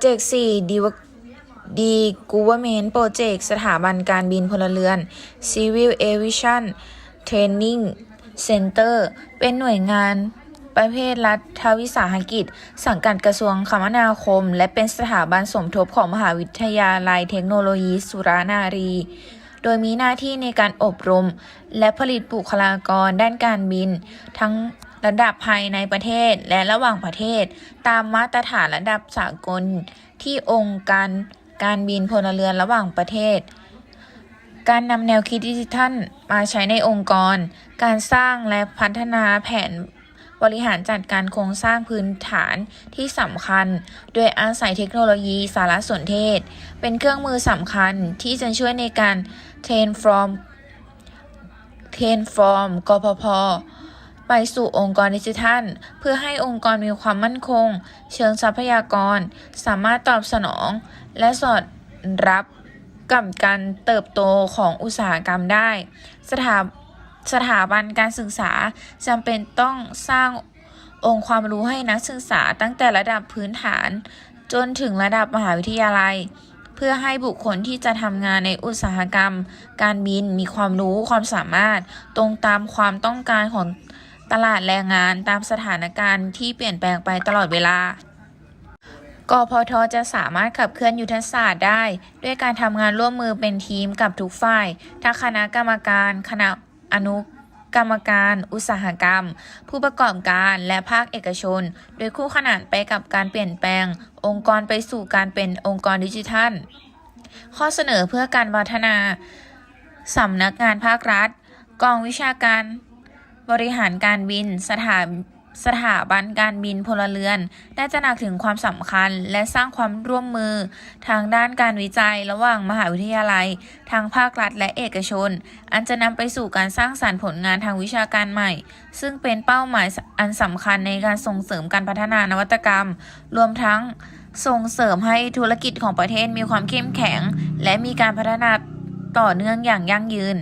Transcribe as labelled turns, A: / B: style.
A: เจกต์4ดีวดีกูเวเมนโปรเจกต์สถาบันการบินพลเรือน Civil Aviation Training Center เป็นหน่วยงานประเภทรัฐวิสาหกิจ สังกัดกระทรวงคมนาคม และเป็นสถาบันสมทบของมหาวิทยาลัยเทคโนโลยีสุรานารี โดยมีหน้าที่ในการอบรม และผลิตบุคลากรด้านการบิน ทั้ง ระดับภายในประเทศและระหว่างประเทศ ตามมาตรฐานระดับสากลที่องค์การการบินพลเรือนระหว่างประเทศ การนำแนวคิดดิจิทัลมาใช้ในองค์กร การสร้างและพัฒนาแผนบริหารจัดการโครงสร้างพื้นฐานที่สำคัญ โดยอาศัยเทคโนโลยีสารสนเทศ เป็นเครื่องมือสำคัญที่จะช่วยในการ transform transform กพพ ไปสู่องค์กรดิจิทัล เพื่อให้องค์กรมีความมั่นคง เชิงทรัพยากร สามารถตอบสนอง และสอดรับกับการเติบโตของอุตสาหกรรมได้ สถาสถาบันการศึกษาจำเป็นต้องสร้างองค์ความรู้ให้นักศึกษาตั้งแต่ระดับพื้นฐาน จนถึงระดับมหาวิทยาลัย เพื่อให้บุคคลที่จะทำงานในอุตสาหกรรม การบินมีความรู้ความสามารถตรงตามความต้องการของ ตลาดแรงงานตามสถานการณ์ที่เปลี่ยนแปลงไปตลอดเวลากพทจะสามารถขับเคลื่อนยุทธศาสตร์ได้ ด้วยการทำงานร่วมมือเป็นทีมกับทุกฝ่าย ทั้งคณะกรรมการ คณะอนุกรรมการ อุตสาหกรรม ผู้ประกอบการและภาคเอกชน โดยคู่ขนานไปกับการเปลี่ยนแปลง องค์กรไปสู่การเป็นองค์กรดิจิทัล ข้อเสนอเพื่อการพัฒนาสำนักงานภาครัฐ กองวิชาการ บริหารการบินสถานสถาบันการบินพลเรือน ได้จะหนักถึงความสำคัญและสร้างความร่วมมือ ทางด้านการวิจัยระหว่างมหาวิทยาลัย ทางภาครัฐและเอกชน อันจะนำไปสู่การสร้างสารรค์ผลงานทางวิชาการใหม่ ซึ่งเป็นเป้าหมายอันสำคัญในการส่งเสริมการพัฒนานวัตกรรม รวมทั้งส่งเสริมให้ธุรกิจของประเทศมีความเข้มแข็ง และมีการพัฒนาต่อเนื่องอย่างยั่งยืน